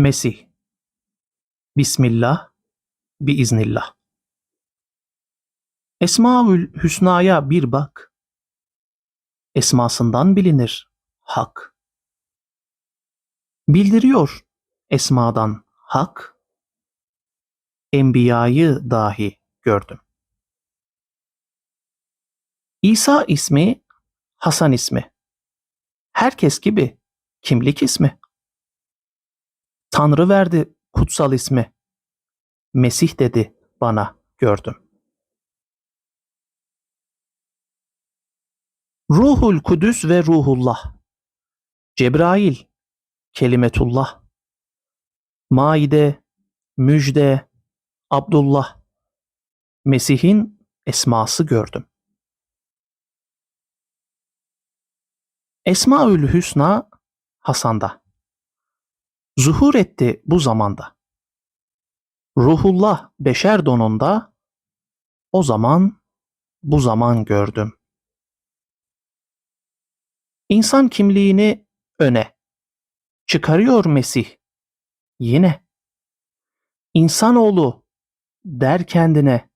Mesih. Bismillah, biiznillah. Esmaül Hüsna'ya bir bak. Esmasından bilinir hak. Bildiriyor esmadan hak. Enbiyayı dahi gördüm. İsa ismi Hasan ismi. Herkes gibi kimlik ismi. Tanrı verdi kutsal ismi. Mesih dedi bana gördüm. Ruhul Kudüs ve Ruhullah. Cebrail, Kelimetullah. Maide, Müjde, Abdullah. Mesih'in esması gördüm. Esmaül Hüsna Hasan'da. Zuhur etti bu zamanda. Ruhullah beşer donunda o zaman bu zaman gördüm. İnsan kimliğini öne çıkarıyor Mesih yine. İnsanoğlu der kendine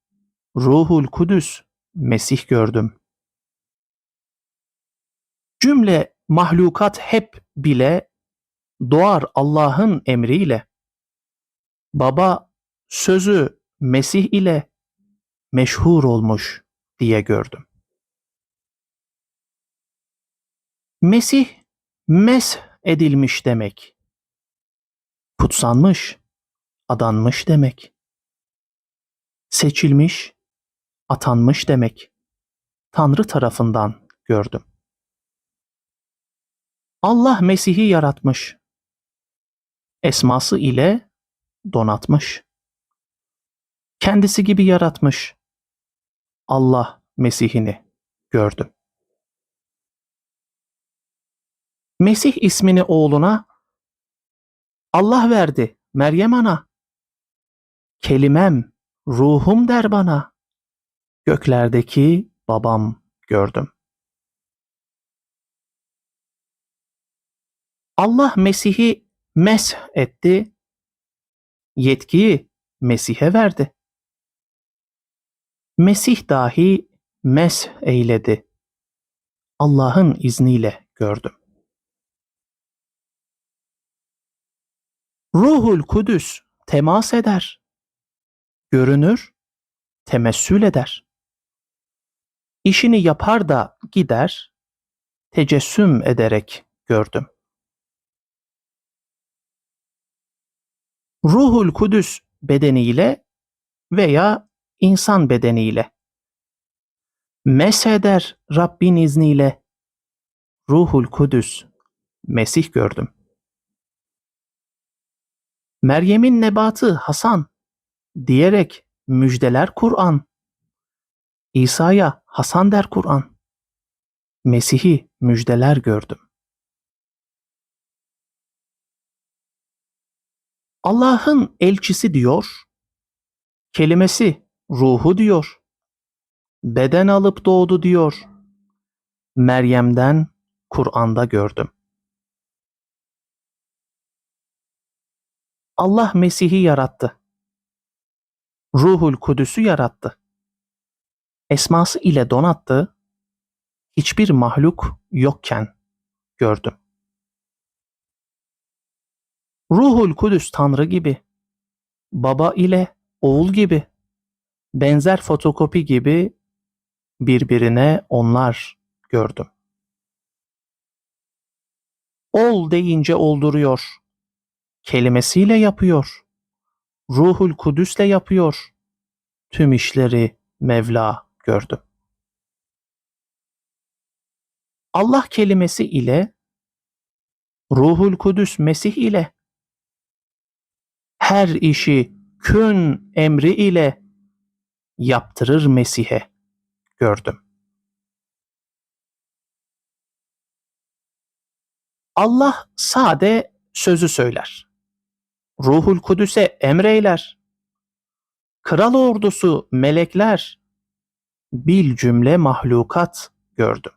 Ruhul Kudüs Mesih gördüm. Cümle mahlukat hep bile doğar Allah'ın emriyle. Baba sözü Mesih ile meşhur olmuş diye gördüm. Mesih mes edilmiş demek. Kutsanmış, adanmış demek. Seçilmiş, atanmış demek. Tanrı tarafından gördüm. Allah Mesih'i yaratmış. Esması ile donatmış. Kendisi gibi yaratmış. Allah Mesih'ini gördüm. Mesih ismini oğluna Allah verdi Meryem ana. Kelimem, ruhum der bana. Göklerdeki babam gördüm. Allah Mesih'i mes etti. Yetkiyi Mesih'e verdi. Mesih dahi mes eyledi. Allah'ın izniyle gördüm. Ruhul Kudüs temas eder. Görünür, temessül eder. İşini yapar da gider, tecessüm ederek gördüm. Ruhul Kudüs bedeniyle veya insan bedeniyle. Mesheder Rabbin izniyle. Ruhul Kudüs, Mesih gördüm. Meryem'in nebatı Hasan diyerek müjdeler Kur'an. İsa'ya Hasan der Kur'an. Mesih'i müjdeler gördüm. Allah'ın elçisi diyor, kelimesi ruhu diyor, beden alıp doğdu diyor. Meryem'den Kur'an'da gördüm. Allah Mesih'i yarattı. Ruhul Kudüs'ü yarattı. Esması ile donattı. Hiçbir mahluk yokken gördüm. Ruhul Kudüs Tanrı gibi, baba ile oğul gibi, benzer fotokopi gibi birbirine onlar gördüm. Ol deyince olduruyor. Kelimesiyle yapıyor. Ruhul Kudüs'le yapıyor. Tüm işleri Mevla gördüm. Allah kelimesi ile Ruhul Kudüs Mesih ile her işi kün emri ile yaptırır Mesih'e gördüm. Allah sade sözü söyler. Ruhul Kudüs'e emreyler. Kral ordusu melekler bil cümle mahlukat gördüm.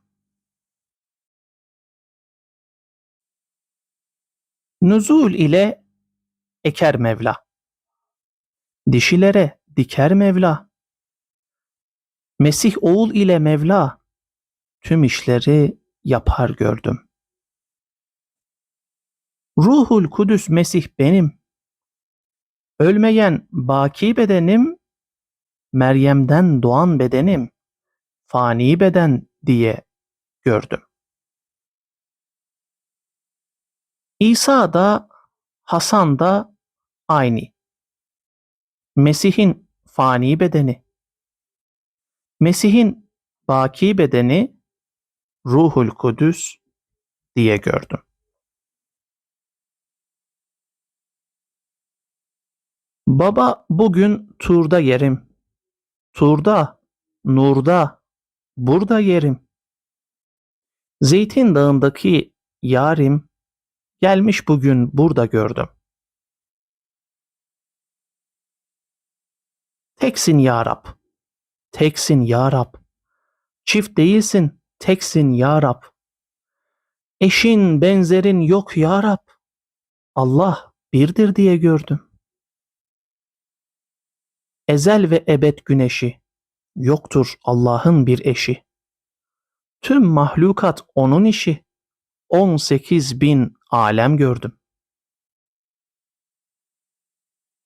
Nuzul ile eker Mevla. Dişilere diker Mevla. Mesih oğul ile Mevla tüm işleri yapar gördüm. Ruhul Kudüs Mesih benim. Ölmeyen baki bedenim, Meryem'den doğan bedenim, fani beden diye gördüm. İsa da Hasan da aynı. Mesih'in fani bedeni. Mesih'in baki bedeni Ruhul Kudüs diye gördüm. Baba bugün turda yerim. Turda, nurda, burada yerim. Zeytin dağındaki yarim gelmiş bugün burada gördüm. Teksin ya Rab. Teksin ya Rab. Çift değilsin, teksin ya Rab. Eşin, benzerin yok ya Rab. Allah birdir diye gördüm. Ezel ve ebed güneşi, yoktur Allah'ın bir eşi. Tüm mahlukat onun işi, 18 bin alem gördüm.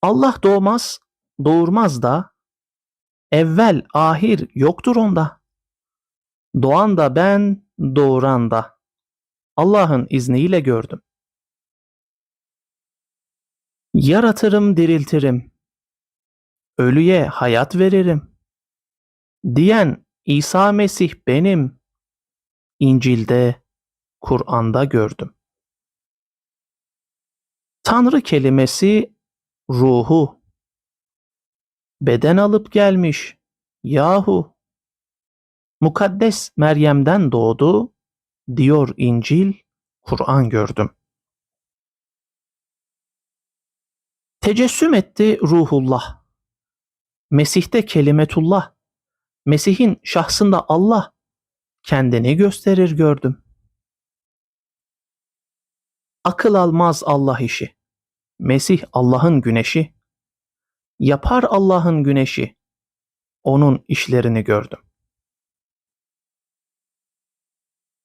Allah doğmaz, doğurmaz da, evvel ahir yoktur onda. Doğan da ben, doğuran da. Allah'ın izniyle gördüm. Yaratırım, diriltirim. Ölüye hayat veririm. Diyen İsa Mesih benim. İncil'de, Kur'an'da gördüm. Tanrı kelimesi ruhu. Beden alıp gelmiş. Yahu. Mukaddes Meryem'den doğdu, diyor İncil, Kur'an gördüm. Tecessüm etti ruhullah. Mesih'te kelimetullah. Mesih'in şahsında Allah kendini gösterir gördüm. Akıl almaz Allah işi. Mesih Allah'ın güneşi. Yapar Allah'ın güneşi. Onun işlerini gördüm.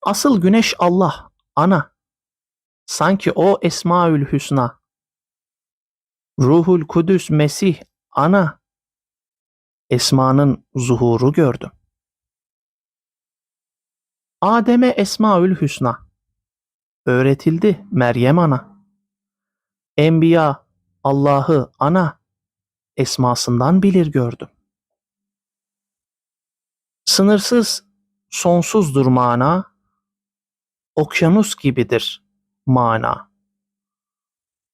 Asıl güneş Allah, ana. Sanki o Esmaül Hüsna. Ruhul Kudüs Mesih, ana. Esma'nın zuhuru gördüm. Adem'e Esmaül Hüsna. Öğretildi Meryem ana. Enbiya Allah'ı ana esmasından bilir gördüm. Sınırsız, sonsuzdur mana, okyanus gibidir mana.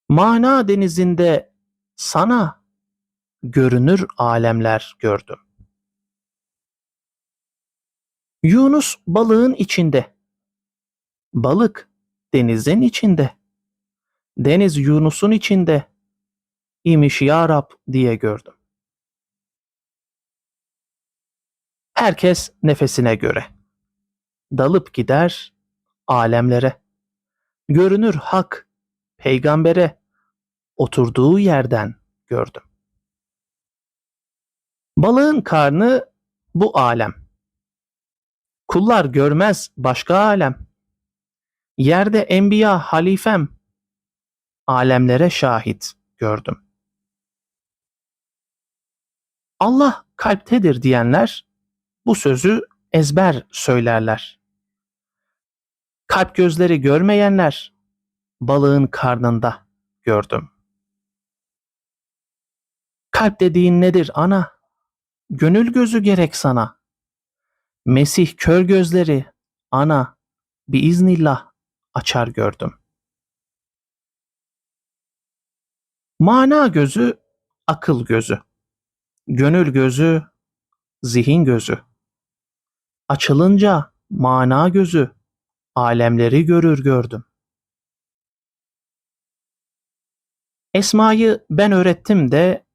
Mana denizinde sana görünür alemler gördüm. Yunus balığın içinde. Balık denizin içinde. Deniz Yunus'un içinde. İmiş ya Rab diye gördüm. Herkes nefesine göre. Dalıp gider alemlere. Görünür hak peygambere oturduğu yerden gördüm. Balığın karnı bu alem. Kullar görmez başka alem. Yerde enbiya halifem. Alemlere şahit gördüm. Allah kalptedir diyenler bu sözü ezber söylerler. Kalp gözleri görmeyenler balığın karnında gördüm. Kalp dediğin nedir ana? Gönül gözü gerek sana. Mesih kör gözleri ana biiznillah açar gördüm. Mana gözü akıl gözü. Gönül gözü zihin gözü. Açılınca mana gözü alemleri görür gördüm. Esma'yı ben öğrettim de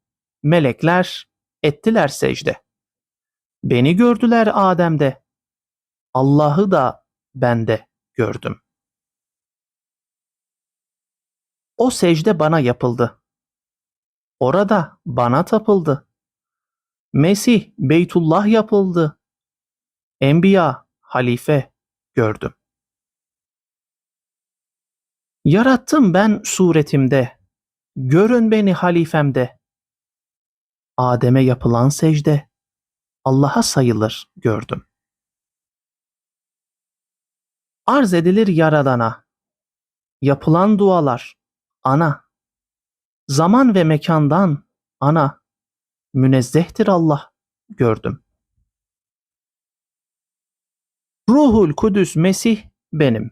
melekler ettiler secde. Beni gördüler Adem'de. Allah'ı da bende gördüm. O secde bana yapıldı. Orada bana tapıldı. Mesih Beytullah yapıldı. Enbiya halife gördüm. Yarattım ben suretimde. Görün beni halifemde. Adem'e yapılan secde Allah'a sayılır gördüm. Arz edilir yaradana. Yapılan dualar ana. Zaman ve mekandan ana. Münezzehtir Allah gördüm. Ruhul Kudüs Mesih benim.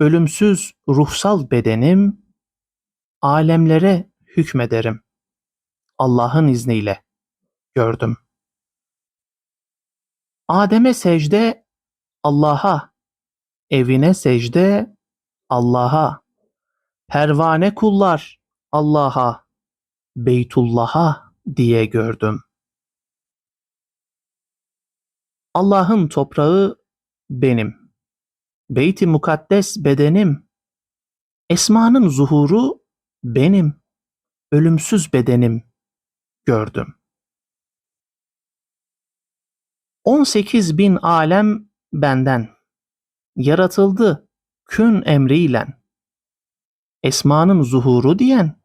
Ölümsüz ruhsal bedenim, alemlere hükmederim. Allah'ın izniyle gördüm. Adem'e secde Allah'a, evine secde Allah'a, pervane kullar Allah'a, Beytullah'a diye gördüm. Allah'ın toprağı benim. Beyt-i mukaddes bedenim. Esma'nın zuhuru benim. Ölümsüz bedenim gördüm. 18 bin alem benden. Yaratıldı kün emriyle. Esma'nın zuhuru diyen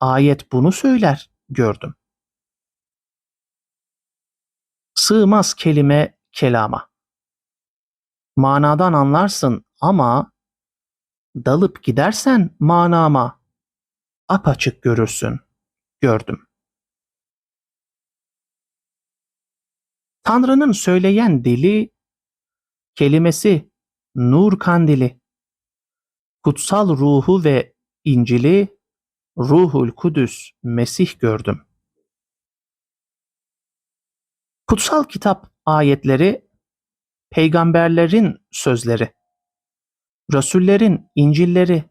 ayet bunu söyler gördüm. Sığmaz kelime kelama. Manadan anlarsın ama dalıp gidersen manama apaçık görürsün gördüm. Tanrı'nın söyleyen dili kelimesi nur kandili. Kutsal ruhu ve İncil'i Ruhul Kudüs Mesih gördüm. Kutsal kitap ayetleri peygamberlerin sözleri. Rasullerin İncil'leri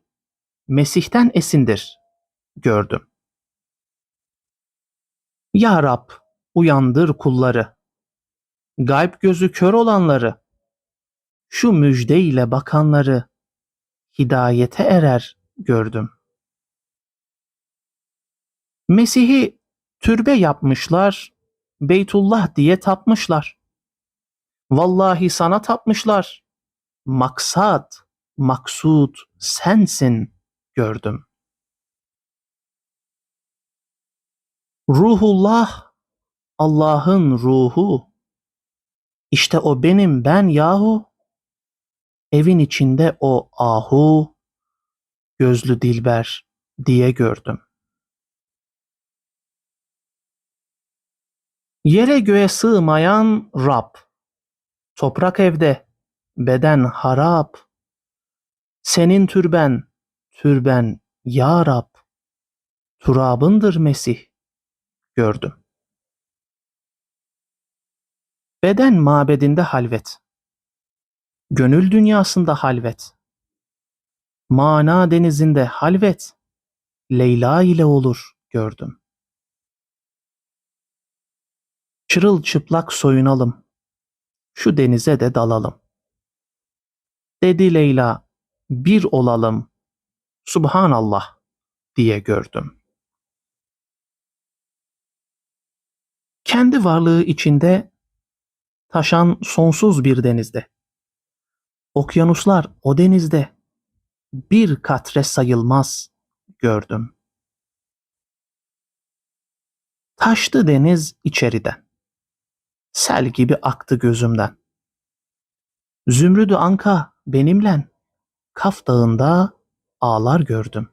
Mesih'ten esindir gördüm. Ya Rab uyandır kulları. Gayb gözü kör olanları. Şu müjde ile bakanları hidayete erer gördüm. Mesih'i türbe yapmışlar, Beytullah diye tapmışlar. Vallahi sana tapmışlar. Maksat, maksud sensin gördüm. Ruhullah, Allah'ın ruhu. İşte o benim ben yahu. Evin içinde o ahu, gözlü dilber diye gördüm. Yere göğe sığmayan Rab. Toprak evde, beden harap. Senin türben, türben ya Rab. Turabındır Mesih, gördüm. Beden mabedinde halvet. Gönül dünyasında halvet. Mana denizinde halvet. Leyla ile olur gördüm. Çırılçıplak soyunalım. Şu denize de dalalım. Dedi Leyla, bir olalım. Subhanallah diye gördüm. Kendi varlığı içinde taşan sonsuz bir denizde. Okyanuslar o denizde bir katre sayılmaz gördüm. Taştı deniz içeriden. Sel gibi aktı gözümden. Zümrüdü anka benimlen Kaf dağında ağlar gördüm.